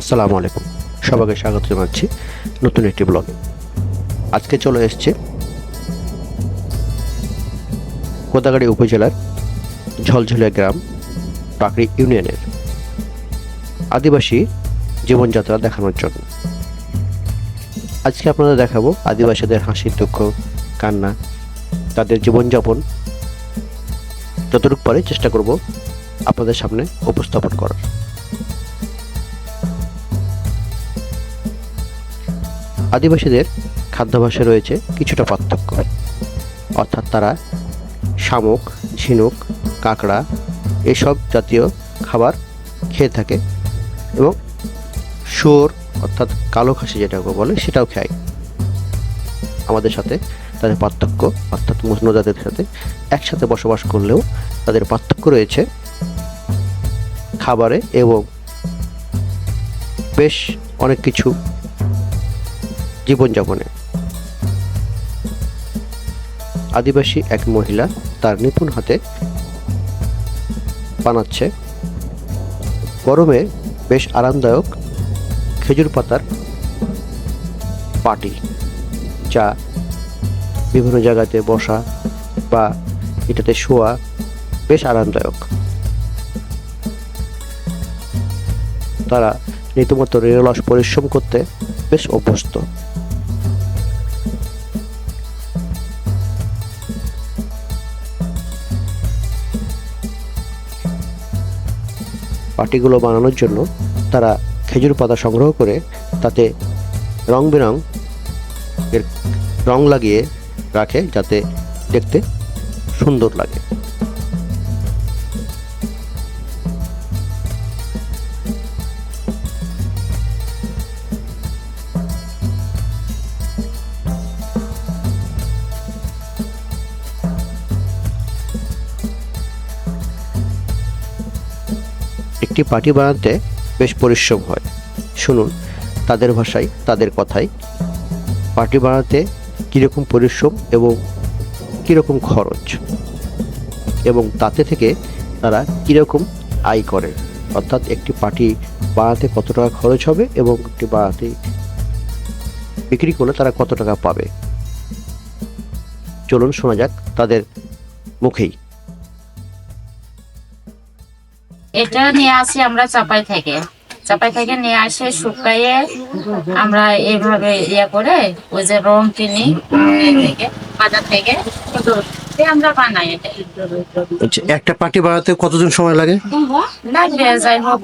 আসসালামু আলাইকুম। সবাইকে স্বাগত জানাচ্ছি নতুন একটি ব্লগ। আজকে চলে এসছে কোদাগাড়ি উপজেলার ঝলঝলে গ্রাম টাকরি ইউনিয়নের আদিবাসী জীবনযাত্রা দেখানোর জন্য। আজকে আপনাদের দেখাবো আদিবাসীদের হাসির দুঃখ, কান্না, তাদের জীবনযাপন। যতটুকু পারে চেষ্টা করব আপনাদের সামনে উপস্থাপন করার। আদিবাসীদের খাদ্যাভ্যাসে রয়েছে কিছুটা পার্থক্য। অর্থাৎ তারা শামুক, ঝিনুক, কাঁকড়া এসব জাতীয় খাবার খেয়ে থাকে এবং শুয়োর অর্থাৎ কালো খাসি যেটাকে বলে সেটাও খায়। আমাদের সাথে তাদের পার্থক্য অর্থাৎ মুসলিম জাতির সাথে একসাথে বসবাস করলেও তাদের পার্থক্য রয়েছে খাবারে এবং বেশ অনেক কিছু জীবনযাপনে আদিবাসী এক মহিলা তার নিপুণ হাতে বানাচ্ছে। গরমে বেশ আরামদায়ক খেজুর পাতার পাটি, যা বিভিন্ন জায়গাতে বসা বা এটাতে শোয়া বেশ আরামদায়ক। তারা রীতিমতো রেলস পরিশ্রম করতে বেশ অভ্যস্ত। পাটিগুলো বানানোর জন্য তারা খেজুর পাতা সংগ্রহ করে তাতে রং বেরং এর রং লাগিয়ে রাখে যাতে দেখতে সুন্দর লাগে। একটি পার্টি বানাতে বেশ পরিশ্রম হয়। শুনুন, তাদের ভাষায়, তাদের কথায়। পার্টি বানাতে কীরকম পরিশ্রম এবং কীরকম খরচ? এবং তাতে থেকে তারা কীরকম আয় করে? অর্থাৎ একটি পার্টি বানাতে কত টাকা খরচ হবে এবং একটি বানাতে বিক্রি করলে তারা কত টাকা পাবে? চলুন শোনা যাক তাদের মুখেই। এটা নিয়ে আসি আমরা চাপাই থেকে। চাপাই থেকে নিয়ে আসে শুকাইয়ে আমরা এইভাবে ইয়ে করে ওই যে রং কিনি থেকে বাজার থেকে। আমরা বানাই আচ্ছা, একটা পাটি বানাতে কতদিন সময় লাগে? লাগবে যাই হোক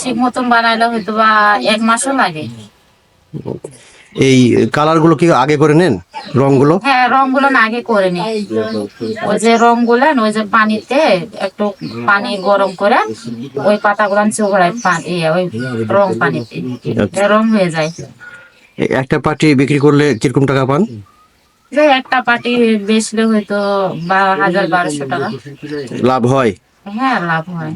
ঠিক মতন বানাইলে হয়তো বা এক মাসও লাগে। এই কালারগুলো কি আগে করে নেন? রংগুলো হ্যাঁ রংগুলো না আগে করে নি ওই যে রংগুলো ওই যে পানিতে একটু পানি গরম করে ওই পাতাগুলো চোখড়ায় পানি ওই রং পানিতে। এটা রং হয়ে যায়। একটা পাটি বিক্রি করলে কীরকম টাকা পান? একটা পার্টি বেচলে হয়তো বারো হাজার বারোশো টাকা। লাভ হয়। হ্যাঁ লাভ হয়।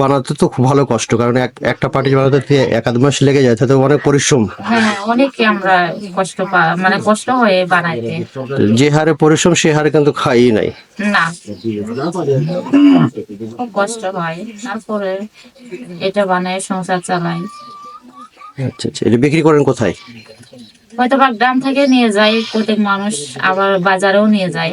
বানাতে তো খুব ভালো কষ্ট কারণ একটা পার্টি বানাতে এক আধ মাস লেগে যায় তাতে অনেক পরিশ্রম। হ্যাঁ অনেকে আমরা কষ্ট মানে কষ্ট হয়ে বানাইতে। যে হারে পরিশ্রম সে হারে কিন্তু খাই নাই। না। খুব কষ্ট হয়। তারপরে এটা বানায় সংসার চালাই। আচ্ছা আচ্ছা এটা বিক্রি করেন কোথায়? হয়তো বা গ্রাম থেকে নিয়ে যায় প্রত্যেক মানুষ আবার বাজারেও নিয়ে যায়।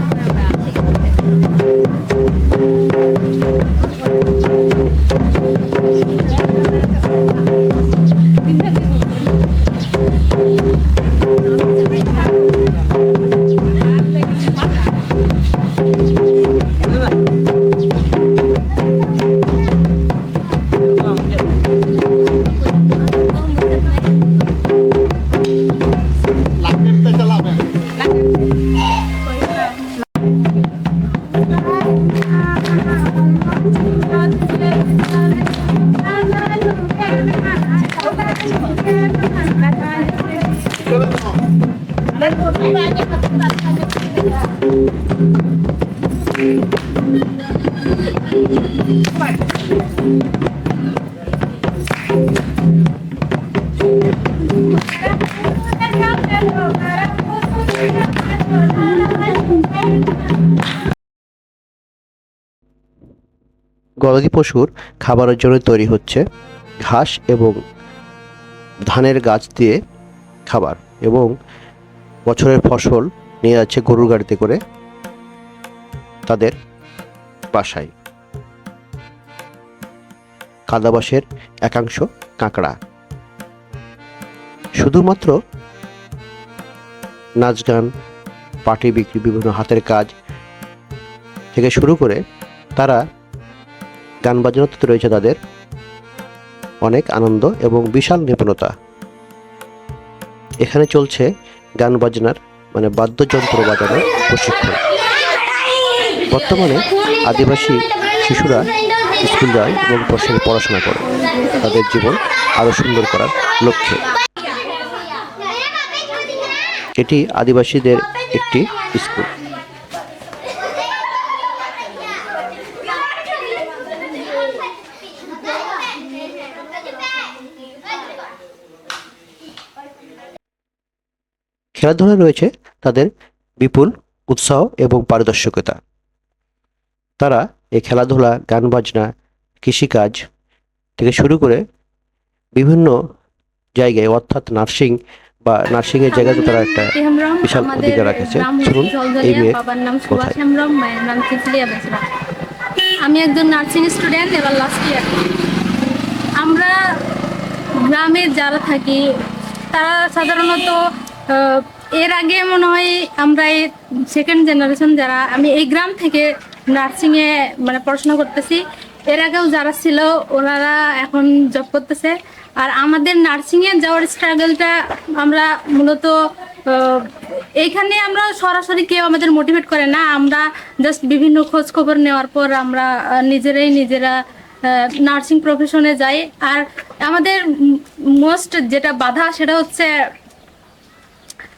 গবাদি পশুর খাবারের জন্য তৈরি হচ্ছে ঘাস এবং ধানের গাছ দিয়ে খাবার এবং বছরের ফসল নিয়ে যাচ্ছে গরুর গাড়িতে করে তাদের বাসায়। কাদাবাসের একাংশ কাঁকড়া। শুধুমাত্র নাচ গান, পার্টি বিক্রি, বিভিন্ন হাতের কাজ থেকে শুরু করে তারা গান বাজনাতে রয়েছে তাদের অনেক আনন্দ এবং বিশাল নিপুণতা। এখানে চলছে গান বাজনার মানে বাদ্যযন্ত্র বাজানোর প্রশিক্ষণ। বর্তমানে আদিবাসী শিশুরা স্কুল যায় এবং বসে পড়াশোনা করে, তাদের জীবন আরও সুন্দর করার লক্ষ্যে। এটি আদিবাসীদের একটি স্কুল। খেলাধুলা রয়েছে তাদের বিপুল উৎসাহ এবং পারদর্শকতা। তারা এই খেলাধুলা গান বাজনা কৃষিকাজ থেকে শুরু করে বিভিন্ন জায়গায় অর্থাৎ নার্সিং বা নার্সিংয়ের জায়গাতে তারা একটা বিশাল অধিকার রাখেছে। শুনুন, এই মেয়ে কোথায়? আমি একজন নার্সিং স্টুডেন্ট এবার লাস্ট ইয়ার আমরা গ্রামে যারা থাকি তারা সাধারণত এর আগে মনে হয় আমরা এই সেকেন্ড জেনারেশন যারা আমি এই গ্রাম থেকে নার্সিংয়ে মানে পড়াশোনা করতেছি। এর আগেও যারা ছিল, ওনারা এখন জব করতেছে। আর আমাদের নার্সিংয়ে যাওয়ার স্ট্রাগলটা আমরা মূলত এইখানে আমরা সরাসরি কেউ আমাদের মোটিভেট করে না। আমরা জাস্ট বিভিন্ন খোঁজ খবর নেওয়ার পর আমরা নিজেরাই নিজেরা নার্সিং প্রফেশনে যাই। আর আমাদের মোস্ট যেটা বাধা, সেটা হচ্ছে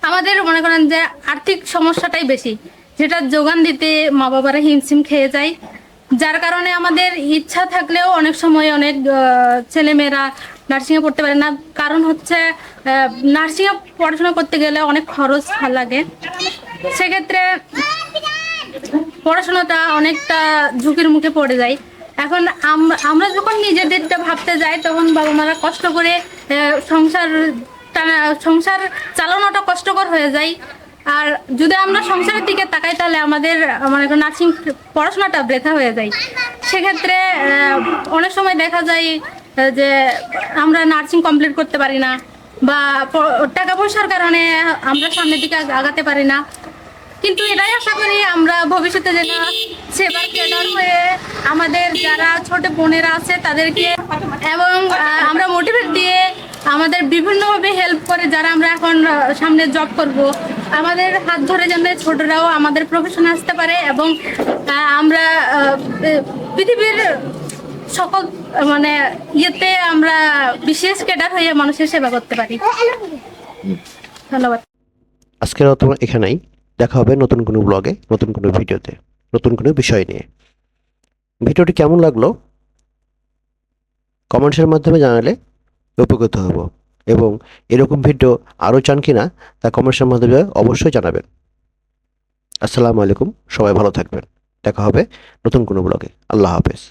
আমাদের মনে করেন যে আর্থিক সমস্যাটাই বেশি। যেটা যোগান দিতে মা বাবারা হিমশিম খেয়ে যায়। যার কারণে আমাদের ইচ্ছা থাকলেও অনেক সময় অনেক ছেলেমেয়েরা নার্সিংয়ে পড়তে পারে না। কারণ হচ্ছে নার্সিংয়ে পড়াশোনা করতে গেলে অনেক খরচ লাগে। সেক্ষেত্রে পড়াশোনাটা অনেকটা ঝুঁকির মুখে পড়ে যায়। এখন আম- আমরা যখন নিজেদেরটা ভাবতে যাই, তখন বাবা মারা কষ্ট করে সংসার টানা- সংসার চালানোটা কষ্টকর হয়ে যায়। আর যদি আমরা সংসারের দিকে তাকাই, তাহলে আমাদের, মনে নার্সিং পড়াশোনাটা বৃথা হয়ে যায়। সেক্ষেত্রে অনেক সময় দেখা যায় যে আমরা নার্সিং কমপ্লিট করতে পারি না বা টাকা পয়সার কারণে আমরা সামনের দিকে আগ- আগাতে পারি না। কিন্তু এটাই আশা করি আমরা ভবিষ্যতে যেন সেবার ক্যাডার হয়ে আমাদের যারা ছোট বোনেরা আছে, তাদেরকে এবং আমরা মোটিভেট দিয়ে আমাদের বিভিন্নভাবে হেল্প করে, যারা আমরা এখন সামনে জব করব আমাদের হাত ধরে যেন ছোটরাও আমাদের প্রফেশনে আসতে পারে এবং আমরা পৃথিবীর সকল মানে ইয়েতে আমরা বিশেষ ক্যাডার হয়ে মানুষের সেবা করতে পারি। ধন্যবাদ। আজকের মতো এখানেই। দেখা হবে নতুন কোনো ব্লগে নতুন কোনো ভিডিওতে, নতুন কোনো বিষয় নিয়ে। ভিডিওটি কেমন লাগল? কমেন্টসের মাধ্যমে জানালে উপকৃত হব। এবং এরকম ভিডিও আরও চান কি না তা কমেন্টসের মাধ্যমে অবশ্যই জানাবেন। আসসালামু আলাইকুম, সবাই ভালো থাকবেন। দেখা হবে নতুন কোনো ব্লগে আল্লাহ হাফেজ।